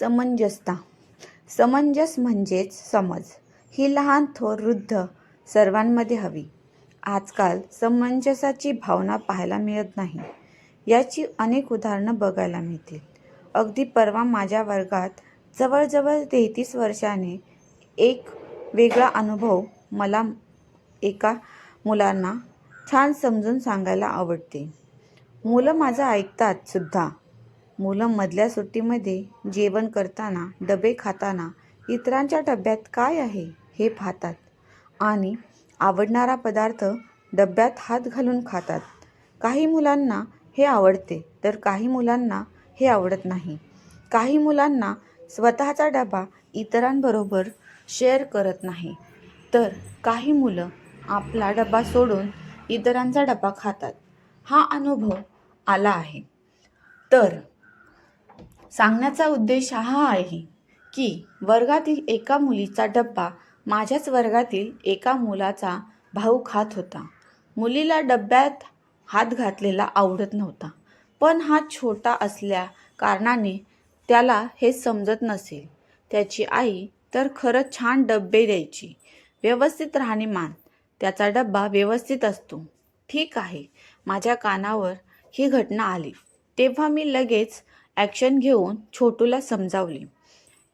समंजसता. समंजस म्हणजेच समज. ही लहान थोर वृद्ध सर्वांमध्ये हवी. आजकाल समंजसाची भावना पाहायला मिळत नाही. याची अनेक उदाहरणं बघायला मिळतील. अगदी परवा माझ्या वर्गात जवळजवळ तेहतीस वर्षाने एक वेगळा अनुभव मला एका मुलांना छान समजून सांगायला आवडते. मुलं माझं ऐकतात सुद्धा. मुलं मधल्या सुट्टीमध्ये जेवण करताना डबे खाताना इतरांच्या डब्यात काय आहे हे पाहतात. आणि आवडणारा पदार्थ डब्यात हात घालून खातात. काही मुलांना हे आवडते तर काही मुलांना हे आवडत नाही. काही मुलांना स्वतःचा डबा इतरांबरोबर शेअर करत नाही. तर काही मुलं आपला डबा सोडून इतरांचा डबा खातात. हा अनुभव आला आहे. तर सांगण्याचा उद्देश हा आहे की वर्गातील एका मुलीचा डब्बा माझ्याच वर्गातील एका मुलाचा भाऊ खात होता. मुलीला डब्यात हात घातलेला आवडत नव्हता. पण हा छोटा असल्या कारणाने त्याला हे समजत नसेल. त्याची आई तर खरंच छान डब्बे द्यायची. व्यवस्थित राहणीमान. त्याचा डब्बा व्यवस्थित असतो. ठीक आहे. माझ्या कानावर ही घटना आली. तेव्हा मी लगेच ॲक्शन घेऊन छोटूला समजावले.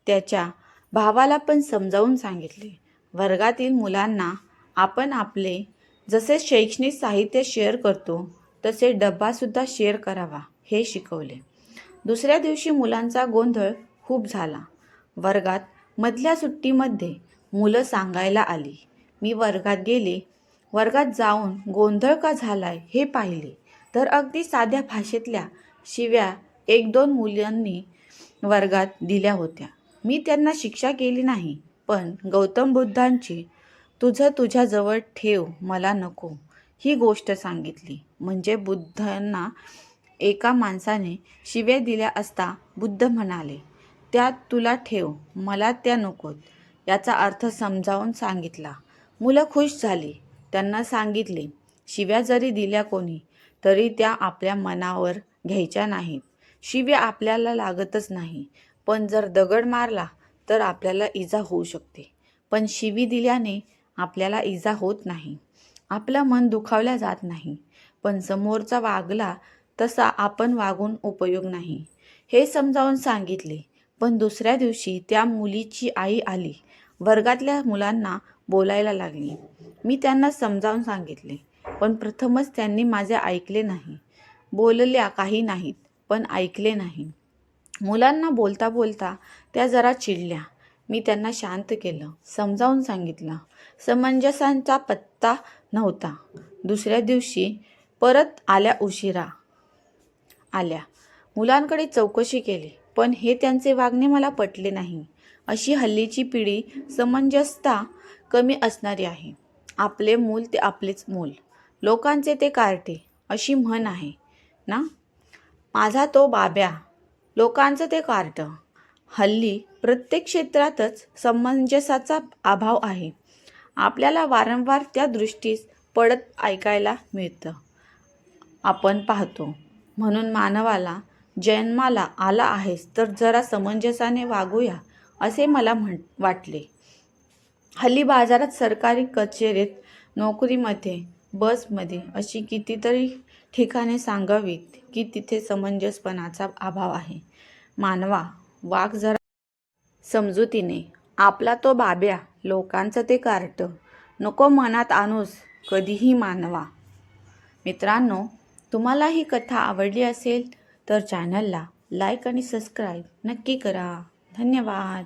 त्याच्या भावाला पण समजावून सांगितले. वर्गातील मुलांना आपण आपले जसे शैक्षणिक साहित्य शेअर करतो तसे डब्बासुद्धा शेअर करावा हे शिकवले. दुसऱ्या दिवशी मुलांचा गोंधळ खूप झाला. वर्गात मधल्या सुट्टीमध्ये मुलं सांगायला आली. मी वर्गात गेले. वर्गात जाऊन गोंधळ का झालाय हे पाहिले. तर अगदी साध्या भाषेतल्या शिव्या एक दोन मुलांनी वर्गात दिल्या होत्या. मी त्यांना शिक्षा केली नाही पण गौतम बुद्धांची तुझं तुझ्याजवळ ठेव मला नको ही गोष्ट सांगितली. म्हणजे बुद्धांना एका माणसाने शिव्या दिल्या असता बुद्ध म्हणाले त्या तुला ठेव मला त्या नकोत. याचा अर्थ समजावून सांगितला. मुलं खुश झाली. त्यांना सांगितले शिव्या जरी दिल्या कोणी तरी त्या आपल्या मनावर घ्यायच्या नाहीत. शिव्या आपल्याला लागतच नाही. पण जर दगड मारला तर आपल्याला इजा होऊ शकते. पण शिवी दिल्याने आपल्याला इजा होत नाही. आपलं मन दुखावल्या जात नाही. पण समोरचा वागला तसा आपण वागून उपयोग नाही. हे समजावून सांगितले. पण दुसऱ्या दिवशी त्या मुलीची आई आली. वर्गातल्या मुलांना बोलायला लागली. मी त्यांना समजावून सांगितले. पण प्रथमच त्यांनी माझे ऐकले नाही. बोलल्या काही नाहीत. पण ऐकले नाही. मुलांना बोलता बोलता त्या जरा चिडल्या. मी त्यांना शांत केलं समजावून सांगितलं. समंजसांचा पत्ता नव्हता. दुसऱ्या दिवशी परत आल्या उशिरा. आल्या. मुलांकडे चौकशी केली पण हे त्यांचे वागणे मला पटले नाही. अशी हल्लीची पिढी समंजसता कमी असणारी आहे. आपले मूल ते आपलेच मूल. लोकांचे ते कार्टे अशी म्हण आहे. ना? माझा तो बाब्या. लोकांचं ते कार्ट. हल्ली प्रत्येक क्षेत्रातच समंजसाचा अभाव आहे. आपल्याला वारंवार त्या दृष्टीस पडत ऐकायला मिळतं. आपण पाहतो. म्हणून मानवाला जन्माला आला आहेस तर जरा समंजसाने वागूया असे मला म्हण वाटले. हल्ली बाजारात सरकारी कचेरीत नोकरीमध्ये बसमध्ये अशी कितीतरी ठिकाणे सांगावीत की तिथे समंजसपणाचा अभाव आहे. मानवा वाघ जरा समजुतीने आपला तो बाब्या लोकांचं ते कार्ट. नको मनात आणूस कधीही मानवा. मित्रांनो तुम्हाला ही कथा आवडली असेल तर चॅनलला लाईक आणि सबस्क्राईब नक्की करा. धन्यवाद.